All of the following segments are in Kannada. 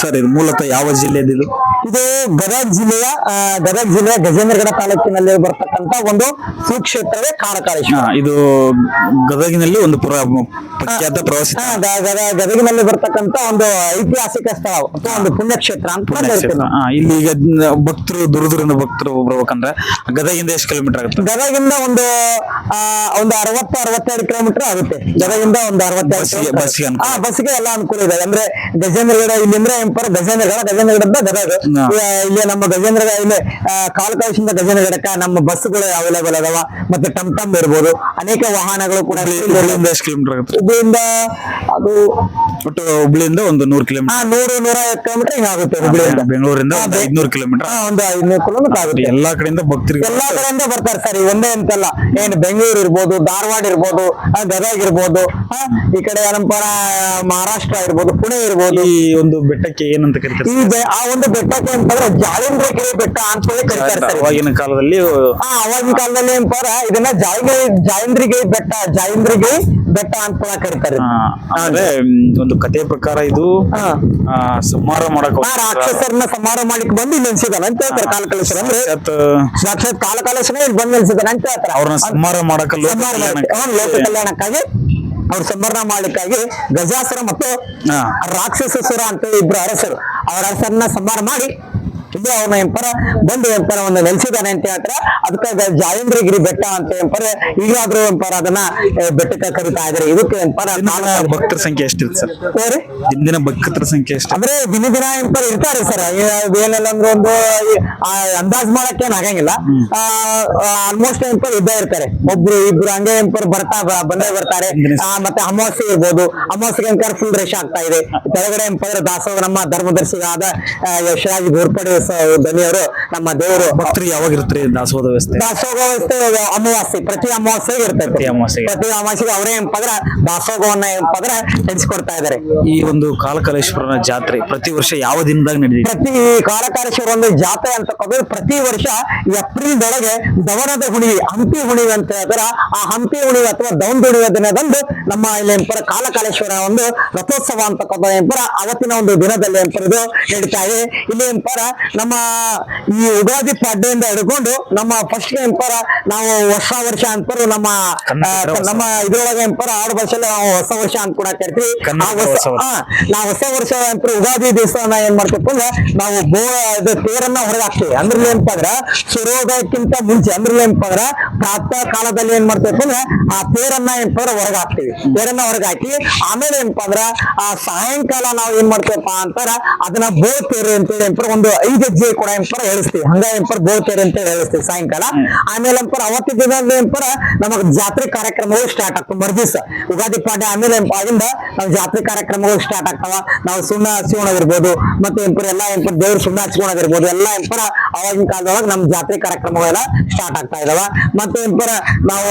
ಸರ್ ಇದು ಮೂಲತಃ ಯಾವ ಜಿಲ್ಲೆಯದು ಇದು ಗದಗ ಜಿಲ್ಲೆಯ ಗದಗ ಜಿಲ್ಲೆಯ ಗಜೇಂದ್ರಗಡ ತಾಲೂಕಿನಲ್ಲಿ ಬರ್ತಕ್ಕಂತ ಒಂದು ಸುಕ್ಷೇತ್ರವೇ ಕಾಳಕಾಳೇಶ್ವರ ಇದು ಗದಗಿನಲ್ಲಿ ಒಂದು ಪುರ ಪ್ರಖ್ಯಾತ ಪ್ರವಾಸಿ ಗದಗಿನಲ್ಲಿ ಬರ್ತಕ್ಕಂತ ಒಂದು ಐತಿಹಾಸಿಕ ಸ್ಥಳ ಅಥವಾ ಒಂದು ಪುಣ್ಯಕ್ಷೇತ್ರ ಅಂತ ಇಲ್ಲಿ ಈಗ ಭಕ್ತರು ದೂರ ದೂರಿಂದ ಭಕ್ತರು ಬರ್ಬೇಕಂದ್ರೆ ಗದಗಿಂದ ಎಷ್ಟು ಕಿಲೋಮೀಟರ್ ಆಗುತ್ತೆ? ಗದಗಿಂದ ಒಂದು ಒಂದು ಅರವತ್ತು ಅರವತ್ತೆರಡು ಕಿಲೋಮೀಟರ್ ಆಗುತ್ತೆ. ಗದಗಿಂದ ಒಂದು ಅರವತ್ತೆರಡು ಬಸ್ಗೆ. ಬಸ್ಸಿಗೆ. ಎಲ್ಲ ಅನುಕೂಲ ಇದೆ. ಅಂದ್ರೆ ಗಜೇಂದ್ರಗಡ ಇಲ್ಲಿಂದ್ರೆ ಎಂಪರ್ ಗಜೇಂದ್ರಗಡ ಗಜೇಂದ್ರಗಡದ ಗದಗ. ಇಲ್ಲಿ ನಮ್ಮ ಗಜೇಂದ್ರಗಡ ಇಲ್ಲಿ ಕಾಲಕಾಶಿಂದ ಗಜೇಂದ್ರಗಡಕ್ಕ ನಮ್ಮ ಬಸ್ಗಳು ಅವೈಲೇಬಲ್ ಅದಾವ. ಮತ್ತೆ ಟಮ್ ಟಮ್ ಇರ್ಬೋದು. ಅನೇಕ ವಾಹನಗಳು ಕೂಡ ಹುಬ್ಳಿಯಿಂದ ಎಷ್ಟು ಕಿಲೋಮೀಟರ್ ಆಗುತ್ತೆ? ಹುಬ್ಳಿಯಿಂದ ಅದು ಒಟ್ಟು ಹುಬ್ಳಿಯಿಂದ ಒಂದು ನೂರು ಕಿಲೋಮೀಟರ್ ನೂರು ನೂರ ಐವತ್ತು ಕಿಲೋಮೀಟರ್ ಹಿಂಗಾಗುತ್ತೆ ಹುಬ್ಳಿಯಿಂದ. ಬೆಂಗಳೂರಿಂದ ಒಂದು ಐದ್ನೂರು ಕಿಲೋಮೀಟರ್ ಒಂದು ಐದ್ನೂರು ಕಿಲೋಮೀಟರ್ ಆಗುತ್ತೆ. ಎಲ್ಲಾ ಕಡೆಯಿಂದ ಭಕ್ತರಿಗೆ ಎಲ್ಲಾ ಕಡೆಯಿಂದ ಬರ್ತಾರೆ ಸರ್. ಒಂದೇ ಅಂತಲ್ಲ. ಏನ್ ಬೆಂಗಳೂರು ಇರ್ಬೋದು ಧಾರವಾಡ ಇರ್ಬೋದು ಗದಗ ಇರ್ಬೋದು ಈ ಕಡೆ ಏನಪ್ಪ ಮಹಾರಾಷ್ಟ್ರ ಇರ್ಬೋದು ಪುಣೆ ಇರ್ಬೋದು. ಈ ಒಂದು ಬೆಟ್ಟಕ್ಕೆ ಏನಂತ ಕರಿತಾರೆ? ಆ ಒಂದು ಬೆಟ್ಟಕ್ಕೆ ಜಾಳಿಂದ್ರ ಕೆರೆ ಬೆಟ್ಟ ಅಂತೇಳಿ ಕರೀತಾರೆ ಸರ್ ಅವಾಗಿನ ಕಾಲದಲ್ಲಿ ಆ ಅವಾಗಿನ ಕಾಲದಲ್ಲಿ ಏನಪ್ಪಾರ ಇದನ್ನ ಜಾಯಿಂದ್ರಿ ಜಾಯಿಂದ್ರಿಗೆ ಬೆಟ್ಟ ಜಾಯಿಂದ್ರಿಗೆ ಬೆಟ್ಟ ಅಂತ ಕರೀತಾರೆ. ಅಂದ್ರೆ ಒಂದು ಕಥೆ ಪ್ರಕಾರ ಇದು ಹಾ. ಸಂಹಾರ ಮಾಡಕ್ ರಾಕ್ಷಸರನ್ನ ಸಂಹಾರ ಮಾಡ್ಲಿಕ್ಕೆ ಬಂದು ಇಲ್ಲಿ ನೆನ್ಸಿದಾನ ಅಂತ ಹೇಳ್ತಾರೆ ಕಾಲಕಾಲೇಶ್ವರ ಅಂದ್ರೆ. ಸಾಕ್ಷಾತ್ ಕಾಲಕಾಲೇಶ್ವರ ಇಲ್ಲಿ ಬಂದು ನೆನ್ಸಿದಾನ ಅಂತ ಹೇಳ್ತಾರೆ. ಅವ್ರನ್ನ ಸಂಹಾರ ಮಾಡಕ್ ಲೋಕ ಕಲ್ಯಾಣಕ್ಕಾಗಿ. ಅವ್ರ ಸಂಭರಣ ಮಾಡ್ಲಿಕ್ಕಾಗಿ ಗಜಾಸುರ ಮತ್ತು ರಾಕ್ಷಸ ರಾಕ್ಷಸಸುರ ಅಂತ ಇಬ್ರು ಅರಸರು. ಅವರ ಅರಸರನ್ನ ಸಂಹಾರ ಮಾಡಿ ಇಲ್ಲಿ ಅವನ ಎಂಪರ ಬಂದು ಎಂಪರ ಒಂದು ನೆಲೆಸಿದಾನೆ ಅಂತ ಹೇಳ್ತಾರೆ. ಅದಕ್ಕೆ ಜಾಯಂದ್ರಗಿರಿ ಬೆಟ್ಟ ಅಂತ ಎಂಪರ ಈಗಾದ್ರೂ ಎಂಪರ ಅದನ್ನ ಬೆಟ್ಟಕ್ಕೆ ಕರಿತಾ ಇದಾರೆ ಇದಕ್ಕೆ ಎಂಪರ ಭಕ್ತರ ಸಂಖ್ಯೆ ಎಷ್ಟಿರುತ್ತೆ ಸರ್? ಸರಿ ದಿನ ಭಕ್ತರ ಸಂಖ್ಯೆ ಎಷ್ಟು ಅಂದ್ರೆ ದಿನ ದಿನ ಎಂಪರ್ ಇರ್ತಾರೆ ಸರ್. ಏನಲ್ಲ ಅಂದ್ರೆ ಒಂದು ಅಂದಾಜ್ ಮಾಡಕ್ಕೆ ಏನ್ ಆಗಂಗಿಲ್ಲ. ಆಲ್ಮೋಸ್ಟ್ ಎಂಪರ್ ಇದ್ದೇ ಇರ್ತಾರೆ. ಒಬ್ರು ಇಬ್ರು ಹಂಗೆ ಎಂಪರ್ ಬರ್ತಾ ಬಂದೇ ಬರ್ತಾರೆ. ಆ, ಮತ್ತೆ ಅಮಾವಾಸ್ಯೆ ಇರ್ಬೋದು. ಅಮಾವಾಸ್ಯ ಎಂಪರ್ ಫುಲ್ ರಶ್ ಆಗ್ತಾ ಇದೆ. ಕೆಳಗಡೆ ಎಂಪರ್ ದಾಸೋಹ ನಮ್ಮ ಧರ್ಮದರ್ಶಿಗಳಾದ ಯಶರಾಜ್ ಗೋರ್ಪಡೆ ದನಿಯವರು ನಮ್ಮ ದೇವರು ಭಕ್ತರು ಯಾವಾಗ ಇರ್ತಾರೆ ದಾಸೋಹ ವ್ಯವಸ್ಥೆ? ದಾಸೋಹ ವ್ಯವಸ್ಥೆ ಅಮಾವಾಸ್ಯೆ ಪ್ರತಿ ಅಮಾವಾಸ್ಯೆಗೆ ಇರ್ತದೆ ಪ್ರತಿ ಅಮಾವಾಸ್ಯೆಗೆ. ಪ್ರತಿ ಅಮಾವಾಸ್ಯೆಗೆ ಅವರೇ ಎಂಪದ್ರ ದಾಸೋಹವನ್ನ ಎಂಪದ್ರ ನಡೆಸ್ಕೊಡ್ತಾ ಇದಾರೆ. ಈ ಒಂದು ಕಾಲಕಾಲೇಶ್ವರನ ಜಾತ್ರೆ ಪ್ರತಿ ವರ್ಷ ಯಾವ ದಿನದಾಗ ನಡೆದಿದೆ? ಪ್ರತಿ ಕಾಲಕಾಲೇಶ್ವರ ಒಂದು ಜಾತ್ರೆ ಅಂತಕ್ಕಂಥದ್ದು ಪ್ರತಿ ವರ್ಷ ಏಪ್ರಿಲ್ ದೊಳಗೆ ದವನದ ಹುಣಿವಿ ಹಂಪಿ ಹುಣಿವಿ ಅಂತ ಹೇಳ್ತಾರೆ. ಆ ಹಂಪಿ ಹುಣಿವಿ ಅಥವಾ ದೌನ್ ಹುಣಿವೆ ದಿನದಂದು ನಮ್ಮ ಇಲ್ಲಿ ಎಂಪರ ಕಾಲಕಾಲೇಶ್ವರ ಒಂದು ರಥೋತ್ಸವ ಅಂತ ಎಂಪರ ಅವತ್ತಿನ ಒಂದು ದಿನದಲ್ಲಿ ಎಂಪರ ಇದು ನಡೀತಾ ಇದೆ. ಇಲ್ಲಿ ಎಂಪರ ನಮ್ಮ ಈ ಯುಗಾದಿ ಪಾಡ್ಯದಿಂದ ಹಿಡ್ಕೊಂಡು ನಮ್ಮ ಫಸ್ಟ್ ಎಂಪರ ನಾವು ವರ್ಷ ವರ್ಷ ಅಂತಾರೆ ನಮ್ಮ ನಮ್ಮ ಇದ್ರೊಳಗೆ ಎಂಪರ ಆರು ಭಾಷೆಯಲ್ಲಿ ನಾವು ಹೊಸ ವರ್ಷ ಅಂತ ಕೂಡ ಕೇಳ್ತೀವಿ ನಾವು ಹೊಸ ವರ್ಷ ಅಂತ ಉಗಾದಿ ದಿವಸ ಏನ್ ಮಾಡ್ತೀವಿ ಅಂದ್ರೆ ನಾವು ಬೋ ತೇರನ್ನ ಹೊರಗೆ ಹಾಕ್ತೀವಿ. ಅಂದ್ರಲ್ಲಿ ಏನಪ್ಪ ಅಂದ್ರ ಸೂರ್ಯೋದಯಕ್ಕಿಂತ ಮುಂಚೆ ಅಂದ್ರಲ್ಲಿ ಏನಪ್ಪ ಅಂದ್ರ ಪ್ರಾತಃ ಕಾಲದಲ್ಲಿ ಏನ್ ಮಾಡ್ತೀವಿ ಅಂದ್ರೆ ಆ ತೇರನ್ನ ಏನಪ್ಪ ಅಂದ್ರೆ ಹೊರಗೆ ಹಾಕ್ತೀವಿ. ತೇರನ್ನ ಹೊರಗೆ ಹಾಕಿ ಆಮೇಲೆ ಏನಪ್ಪ ಅಂದ್ರ ಆ ಸಾಯಂಕಾಲ ನಾವು ಏನ್ ಮಾಡ್ತೀವಪ್ಪ ಅಂತಾರ ಅದನ್ನ ಬೋ ತೇರು ಅಂತೇಳಿ ಏನಪ್ಪ ಒಂದು ಐದು ಹೆಜ್ಜೆ ಕೂಡ ಏನಪ್ಪ ಹೇಳಿಸ್ತೀವಿ. ಹಂಗ ಏನಪ್ಪ ಬೋ ತೇರು ಅಂತ ಹೇಳಿಸ್ತೀವಿ ಸಾಯಂಕಾಲ. ಆಮೇಲೆ ಏನಪ್ಪ ಅವತ್ತಿನ ದಿನ ಏನಪ್ಪ ನಮಗ್ ಜಾತ್ರೆ ಕಾರ್ಯಕ್ರಮಗಳು ಸ್ಟಾರ್ಟ್ ಆಗ್ತವೆ. ಮರುದಿವ್ಸ ಉಗಾದಿ ಪಾಡ್ಯ ಆಮೇಲೆ ಏನಪ್ಪ ಆಗಿಂದ, ನಾವು ಜಾತ್ರೆ ಕಾರ್ಯಕ್ರಮಗಳು ಸ್ಟಾರ್ಟ್ ಆಗ್ತಾವ. ನಾವು ಸುಣ್ಣ ಹಚ್ಕೊಳೋದಿರ್ಬೋದು ಮತ್ತೆ ಎಂಪರ್ ಎಲ್ಲ ಎಂಪರ್ ದೇವ್ರ ಸುಣ್ಣ ಹಚ್ಕೊಳೋದಿರ್ಬೋದು ಎಲ್ಲ ಎಂಪರ ಅವಾಗಿನ ಕಾಲದೊಳಗ ನಮ್ ಜಾತ್ರೆ ಕಾರ್ಯಕ್ರಮಗಳೆಲ್ಲ ಸ್ಟಾರ್ಟ್ ಆಗ್ತಾ ಇದಾವ. ಮತ್ತೆ ಇಂಪರ ನಾವು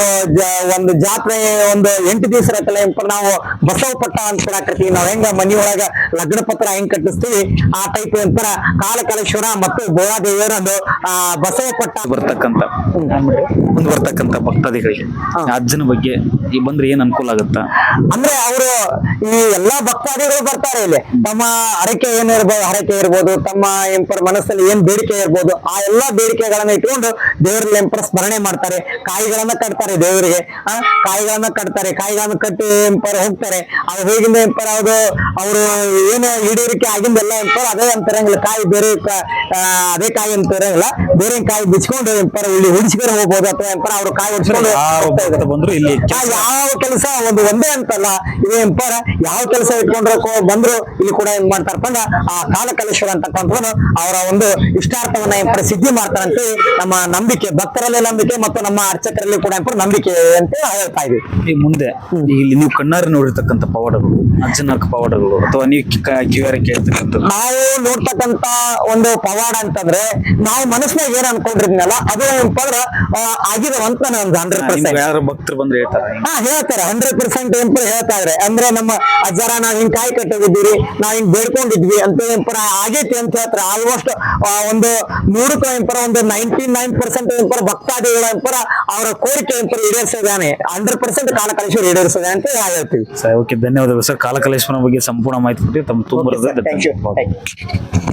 ಒಂದು ಜಾತ್ರೆ ಒಂದು ಎಂಟು ದಿವಸ ಇರತ್ತಲ್ಲ ಇಂಪರ್ ನಾವು ಬಸವ ಪಟ್ಟ ಅಂತ ನಾವ್ ಹೆಂಗ ಮನೆಯೊಳಗ ಲಗ್ನ ಪತ್ರ ಹೆಂಗ್ ಕಟ್ಟಿಸ್ತೀವಿ ಆ ಟೈಪ್ ಇಂಪರ ಕಾಲಕಲೇಶ್ವರ ಮತ್ತು ಬೋಳಾದೇವಿಯರ ಒಂದು ಆ ಬಸವ ಪಟ್ಟ ಬರ್ತಕ್ಕಂತ ಮುಂದೆ ಬರ್ತಕ್ಕಂತ ಭಕ್ತಾದಿಗಳಿಗೆ ಅಜ್ಜನ ಬಗ್ಗೆ ಈ ಬಂದ್ರೆ ಏನ್ ಅನುಕೂಲ ಆಗುತ್ತ? ಅಂದ್ರೆ ಅವರು ಈ ಎಲ್ಲಾ ಭಕ್ತಾದಿಗಳು ಬರ್ತಾರೆ ಇಲ್ಲಿ. ತಮ್ಮ ಹರಕೆ ಏನಿರ್ಬೋದು ಹರಕೆ ಇರ್ಬೋದು ತಮ್ಮ ಇಂಪರ್ ಮನಸ್ಸಲ್ಲಿ ಏನ್ ಬೇಡಿಕೆ ಇರ್ಬೋದು ಆ ಎಲ್ಲಾ ಬೇಡಿಕೆಗಳನ್ನ ಇಟ್ಕೊಂಡು ದೇವರಲ್ಲಿ ಎಂಪರ ಸ್ಮರಣೆ ಮಾಡ್ತಾರೆ. ಕಾಯಿಗಳನ್ನ ಕಟ್ತಾರೆ ದೇವರಿಗೆ. ಆ ಕಾಯಿಗಳನ್ನ ಕಟ್ತಾರೆ. ಕಾಯಿಗಳನ್ನ ಕಟ್ಟಿ ಎಂಪರ್ ಹೋಗ್ತಾರೆ. ಅವ್ರು ಹೋಗಿಂದ ಎಂಪರ್ ಅದು ಅವರು ಏನು ಈಡೇರಿಕೆ ಆಗಿಂದೆಲ್ಲ ಎಂಪರ್ ಅದೇ ಅಂತಾರಂಗಿಲ್ಲ ಕಾಯಿ ಬೇರೆ ಅದೇ ಕಾಯಿ ಅಂತ ಇರಂಗಿಲ್ಲ ಬೇರೆ ಕಾಯಿ ಬಿಚ್ಕೊಂಡು ಎಂಪರ್ ಇಲ್ಲಿ ಹುಡಿಸ್ಕೊಂಡು ಹೋಗ್ಬೋದು ಅಥವಾ ಎಂಪರ್ ಅವ್ರು ಕಾಯಿ ಹೊಡ್ಸ್ಕೊಂಡು ಬಂದ್ರು ಇಲ್ಲಿ ಯಾವ ಕೆಲಸ? ಒಂದು ಒಂದೇ ಅಂತಲ್ಲ. ಇದು ಎಂಪರ ಯಾವ ಕೆಲಸ ಇಟ್ಕೊಂಡ್ರು ಬಂದ್ರು ಇಲ್ಲಿ ಕೂಡ ಏನ್ ಮಾಡ್ತಾರಪ್ಪ ಅಂದ್ರೆ ಆ ಕಾಲಕಲೇಶ್ವರ ಅಂತಕ್ಕಂಥ ಅವರ ಒಂದು ಇಷ್ಟಾರ್ಥವನ್ನ ಎಂಪರ ಸಿದ್ಧಿ ಮಾಡ್ತಾರಂತೆ ನಮ್ಮ ನಂಬಿಕೆ ಭಕ್ತರಲ್ಲಿ ನಂಬಿಕೆ ಮತ್ತು ನಮ್ಮ ಅರ್ಚಕರಲ್ಲಿ ಕೂಡ ನಂಬಿಕೆ ಅಂತ ಹೇಳ್ತಾ ಇದ್ವಿ ಈ ಮುಂದೆ ಇಲ್ಲಿ ನೀವು ಕಣ್ಣಾರೆ ನೋಡಿರ್ತಕ್ಕಂಥ ಪವಾಡಗಳು ಅಜ್ಜನರ್ಕ ಪವಾಡಗಳು ಅಥವಾ ನೀವು ಕ- ಕೇಳ್ತಕ್ಕಂಥ ನಾವು ನೋಡ್ತಕ್ಕಂತ ಒಂದು ಪವಾಡ ಅಂತಂದ್ರೆ ನಾವು ಮನಸ್ಸಿನಾಗ ಏನ್ ಅನ್ಕೊಂಡಿರ್ತೀನಲ್ಲ ಅದು ಏನಪ್ಪ ಅಂದ್ರ ಆ, ಆಗಿದಾವ ಅಂತ ನಾನು ಹಂಡ್ರೆಡ್ ಪರ್ಸೆಂಟ್ ಯಾರು ಭಕ್ತರು ಬಂದ್ರೆ ಹೇಳ್ತಾರೆ? ಹಾ ಹೇಳ್ತಾರೆ. ಹಂಡ್ರೆಡ್ ಪರ್ಸೆಂಟ್ ಎಂಪರ್ ಹೇಳ್ತಾ ಇದ್ರೆ? ಅಂದ್ರೆ ನಮ್ಮ ಅಜ್ಜರ ನಾವ್ ಹಿಂಗ್ ಕಾಯಿ ಕಟ್ಟಿದ್ದೀರಿ ನಾವ್ ಹಿಂಗ್ ಬೇಡ್ಕೊಂಡಿದ್ವಿ ಅಂತ ಏನಪ್ಪ ಆಗೈತಿ ಅಂತ ಹೇಳ್ತಾರೆ. ಆಲ್ಮೋಸ್ಟ್ ಒಂದು ನೂರಕ್ಕೆ ಎಂಪರ ಒಂದು ನೈಂಟಿ ನೈನ್ ಪರ್ಸೆಂಟ್ ಎಂಪರ ಭಕ್ತಾದಿಗಳ ಎಂಪರ ಅವರ ಕೋರಿಕೆ ಎಂಪರ ಈಡೇರಿಸಿದಾನೆ ಹಂಡ್ರೆಡ್ ಪರ್ಸೆಂಟ್ ಕಾಲಕಲೇಶ್ವರ ಈಡೇರಿಸಿದೆ ಅಂತ ಹೇಳ್ತೀವಿ. ಸರ್ ಓಕೆ ಧನ್ಯವಾದಗಳು ಸರ್. ಕಾಲಕಲೇಶ್ವರ ಬಗ್ಗೆ ಸಂಪೂರ್ಣ ಮಾಹಿತಿ ಕೊಟ್ಟು ತಮ್ಮ ತುಂಬ ಥ್ಯಾಂಕ್ ಯು